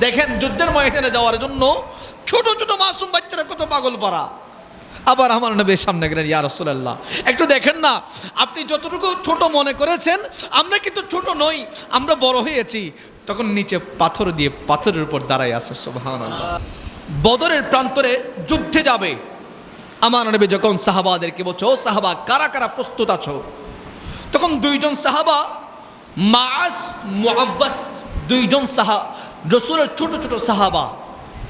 দেখেন যুদ্ধের ময়দানে যাওয়ার জন্য ছোট ছোট মাসুম বাচ্চারা কত পাগল পারা আবার আমার নবীর সামনে গেলেন, ইয়া রসুল্লাহ একটু দেখেন না, আপনি যতটুকু ছোট মনে করেছেন, আমরা কিন্তু ছোট নই, আমরা বড় হয়েছি। তখন নিচে পাথর দিয়ে পাথরের উপর দাঁড়াই আছে সুবহান বদরের প্রান্তরে যুদ্ধে যাবে। আমার নবী যখন সাহাবাদেরকে বলছো, "ও সাহাবা, কারা কারা প্রস্তুত আছো? তখন দুইজন সাহাবা মাস মুআব্বাস, দুইজন সাহা রসুলের ছোট ছোট সাহাবা,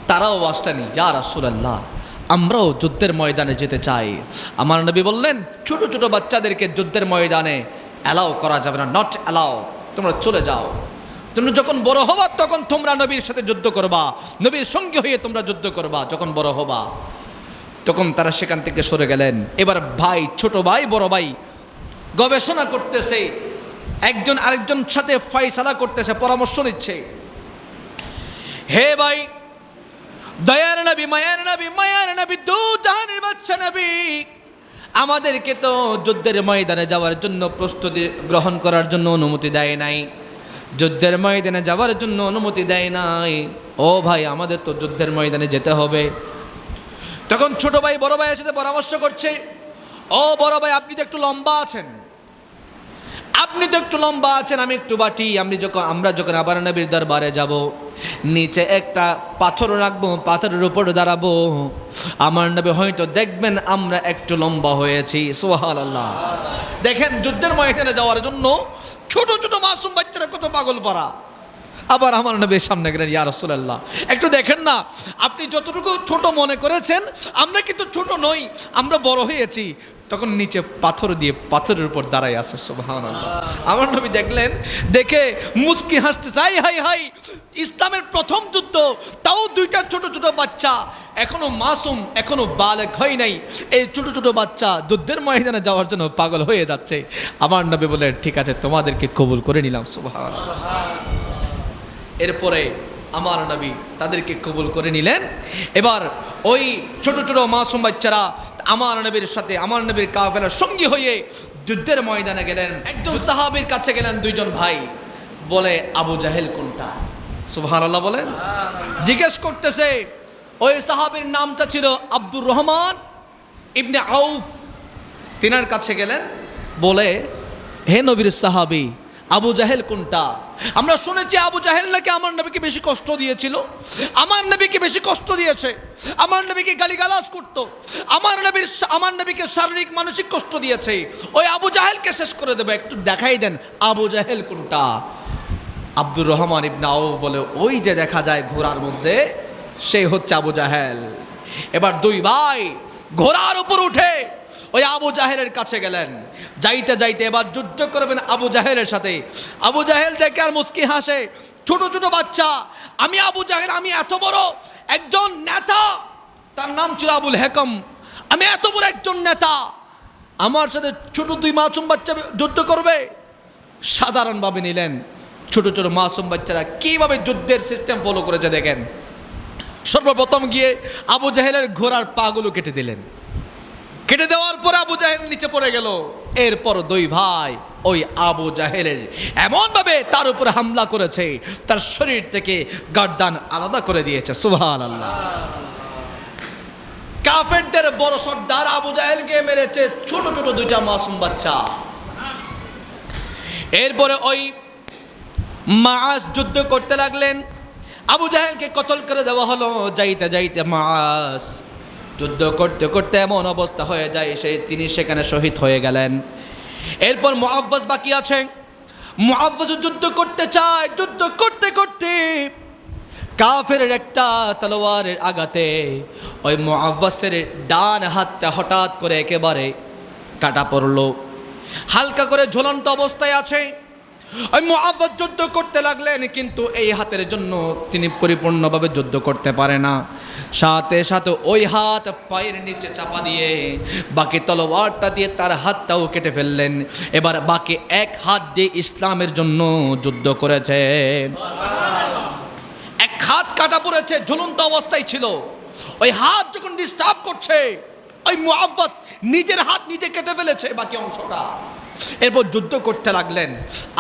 তারাও আসটা নি যা রাসূলুল্লাহ, আমরাও যুদ্ধের ময়দানে যেতে চাই। আমার নবী বললেন, ছোট ছোট বাচ্চাদেরকে যুদ্ধের ময়দানে অ্যালাউ করা যাবে না নট অ্যালাউ তোমরা চলে যাও। তোমরা যখন বড় হবা, তখন তোমরা নবীর সাথে যুদ্ধ করবা। নবীর সঙ্গে হয়ে তোমরা যুদ্ধ করবা, যখন বড় হবা। তখন তারা সেখান থেকে সরে গেলেন। এবার ভাই, ছোট ভাই, বড় ভাই, গবেষণা করতেছে, একজন আরেকজন সাথে ফয়সালা করতেছে, পরামর্শ নিচ্ছে। হে ভাই, দয়ার নবী, মায়ার নবী মায়ার নবী দু জাহানের বাচ্চা নবী, আমাদেরকে তো যুদ্ধের ময়দানে যাওয়ার জন্য প্রস্তুতি গ্রহণ করার জন্য অনুমতি দেয় নাই। যুদ্ধের ময়দানে যাওয়ার জন্য অনুমতি দেয় নাই। ও ভাই, আমাদের তো যুদ্ধের ময়দানে যেতে হবে। তখন ছোট ভাই, বড় ভাইয়ের সাথে পরামর্শ করছে, ও বড় ভাই, আপনি তো একটু লম্বা আছেন। আপনি তো একটু লম্বা আছেন, আমি একটু বাটি আমি যখন, আমরা যখন আবার নবীর দরবারে যাব নিচে একটা পাথর রাখব, পাথরের উপর দাঁড়াবো। আমার নবী হয়তো দেখবেন আমরা একটু লম্বা হয়েছি সোহাল আল্লাহ দেখেন যুদ্ধের ময়দানে যাওয়ার জন্য ছোট ছোট মাসুম বাচ্চারা কত পাগল পারা আবার আমার নবীর সামনে গেলেন, ইয়া রাসূলুল্লাহ। একটু দেখেন না, আপনি যতটুকু ছোট মনে করেছেন, আমরা কিন্তু ছোট নই, আমরা বড় হয়েছি। তখন নিচে পাথর দিয়ে পাথরের উপর দাঁড়াই আছে, সুবহানাল্লাহ। আমার নবী দেখলেন, দেখে মুচকি হাসতে চাই হাই হাই, ইসলামের প্রথম যুদ্ধ, তাও দুইটা ছোট ছোট বাচ্চা। এখনও মাসুম, এখনও বালেক হয় নাই। এই ছোট ছোট বাচ্চা যুদ্ধের ময়দানে যাওয়ার জন্য পাগল হয়ে যাচ্ছে। আমার নবী বলে ঠিক আছে, তোমাদেরকে কবুল করে নিলাম, সুবহানাল্লাহ। এরপরে আমার নবী তাদেরকে কবুল করে নিলেন। এবার ওই ছোট ছোট মাসুম বাচ্চারা আমার নবীর সাথে, আমার নবীর কাফেলার সঙ্গী হয়ে যুদ্ধের ময়দানে গেলেন। একজন সাহাবীর কাছে গেলেন দুইজন ভাই। বলে, আবু জাহেল কোনটা? সুবহানাল্লাহ বলেন। জিজ্ঞেস করতেছে, ওই সাহাবীর নামটা ছিল আব্দুর রহমান ইবনে আউফ। তিনার কাছে গেলেন। বলে, হে নবীর সাহাবি আবু জাহেল কোনটা? আমরা শুনেছি আবু জাহেল নাকি আমার নবীকে বেশি কষ্ট দিয়েছিল। আমার নবীকে বেশি কষ্ট দিয়েছে। আমার নবীকে গালিগালাজ করতো। আমার নবীর আমার নবীকে শারীরিক, মানসিক কষ্ট দিয়েছে। ওই আবু জাহেলকে শেষ করে দেবে। একটু দেখাই দেন আবু জাহেল কোনটা? আব্দুর রহমান ইবনে আউফ বলে, ওই যে দেখা যায় ঘোড়ার মধ্যে, সেই হচ্ছে আবু জাহেল। এবার দুই ভাই ঘোড়ার উপর উঠে ওই আবু জাহেলের কাছে গেলেন। যাইতে যাইতে এবার যুদ্ধ করবেন আবু জাহেলের সাথে। আবু জাহেল দেখে আর মুস্কি হাসে, ছোট ছোট বাচ্চা, আমি আবু জাহেল, আমি এত বড় একজন নেতা। তার নাম ছিল আবুল হেকম। আমি এত বড় একজন নেতা। আমার সাথে ছোট দুই মাসুম বাচ্চা যুদ্ধ করবে। সাধারণভাবে নিলেন। ছোট ছোট মাসুম বাচ্চারা কীভাবে যুদ্ধের সিস্টেম ফলো করেছে দেখেন। সর্বপ্রথম গিয়ে আবু জাহেলের ঘোড়ার পাগুলো কেটে দিলেন। কেটে দেওয়ার পর আবু জাহেল নিচে পড়ে গেল। এরপর দুই ভাই ওই আবু জাহেলের এমনভাবে তার উপর হামলা করেছে, তার শরীর থেকে গার্দান আলাদা করে দিয়েছে। সুভান আল্লাহ কাফেরদের বড় সর্দার আবু জাহেলকে মেরেছে ছোট ছোট দুইটা মাসুম বাচ্চা। এরপরে ওই মাস যুদ্ধ করতে লাগলেন। আবু জাহেলকে কতল করে দেওয়া হলো? যাইতে যাইতে মাস যুদ্ধ করতে করতে এমন অবস্থা হয়ে যায় সে তিনি সেখানে শহীদ হয়ে গেলেন। এরপর মুআব্বাস বাকি আছে। মুআব্বাস যুদ্ধ করতে চায়, যুদ্ধ করতে করতে কাফের একটা তলোয়ারের আঘাতে ওই মুআব্বাসের ডান হাতটা হঠাৎ করে একেবারে কাটা পড়ল। হালকা করে ঝুলন্ত অবস্থায় আছে। ওই মুআব্বাস যুদ্ধ করতে লাগলেন, কিন্তু এই হাতের জন্য তিনি পরিপূর্ণভাবে যুদ্ধ করতে পারে না। সাথে সাথে ওই হাত পায়ের নিচে চাপা দিয়ে বাকি তলোয়ারটা দিয়ে তার হাতটাও কেটে ফেললেন। এবার বাকি এক হাত দিয়ে ইসলামের জন্য যুদ্ধ করেছে। এক হাত কাটা পড়েছে, ঝুলন্ত অবস্থায় ছিল। ওই হাত যখন ডিস্টার্ব করছে, ওই মুআব্বাস নিজের হাত নিজে কেটে ফেলেছে, বাকি অংশটা। এরপর যুদ্ধ করতে লাগলেন।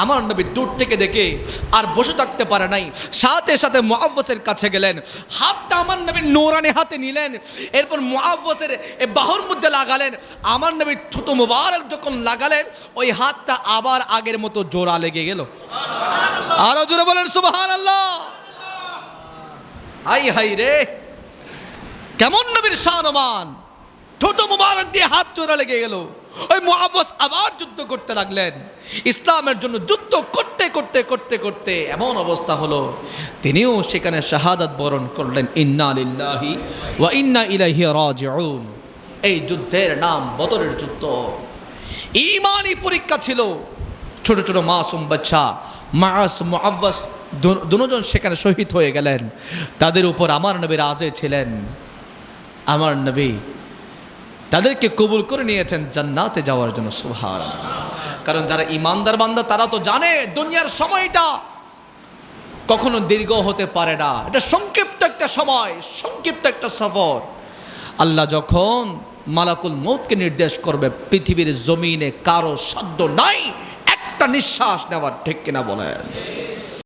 আমার নবী দূর থেকে দেখে আর বসে থাকতে পারে নাই। সাথে সাথে মুআব্বাসের কাছে গেলেন। হাতটা আমার নবী নোরানি হাতে নিলেন। এরপর মুআব্বাসের এই বাহুর মধ্যে লাগালেন। আমার নবী ছোট মুবারক যখন লাগালেন, ওই হাতটা আবার আগের মতো জোড়া লেগে গেল। আরও জোরে বলেন সুবহান আল্লাহ হাই হাই রে। কেমন নবীর শানমান ছোট মুবারক দিয়ে হাত চোরা লেগে গেল। ওই মুআব্বাস আবার যুদ্ধ করতে লাগলেন। ইসলামের জন্য যুদ্ধ করতে করতে করতে করতে এমন অবস্থা হলো। তিনিও সেখানে শাহাদাত বরণ করলেন, ইন্না লিল্লাহি ওয়া ইন্না ইলাইহি রাজিউন। এই যুদ্ধের নাম বদরের যুদ্ধ। ইমানই পরীক্ষা ছিল। ছোট ছোট মাসুম বাচ্চা, মাস, মুআব্বাস দুজন সেখানে শহীদ হয়ে গেলেন। তাদের উপর আমার নবী রাজে ছিলেন। আমার নবী তাদেরকে কবুল করে নিয়েছেন জান্নাতে যাওয়ার জন্য সুহার কারণ যারা ইমানদার বান্দা, তারা তো জানে দুনিয়ার সময়টা কখনো দীর্ঘ হতে পারে না। এটা সংক্ষিপ্ত একটা সময়, সংক্ষিপ্ত একটা সফর। আল্লাহ যখন মালাকুল মৌতকে নির্দেশ করবে, পৃথিবীর জমিনে কারও সাধ্য নাই, একটা নিঃশ্বাস নেওয়ার, ঠিক কিনা বলেন?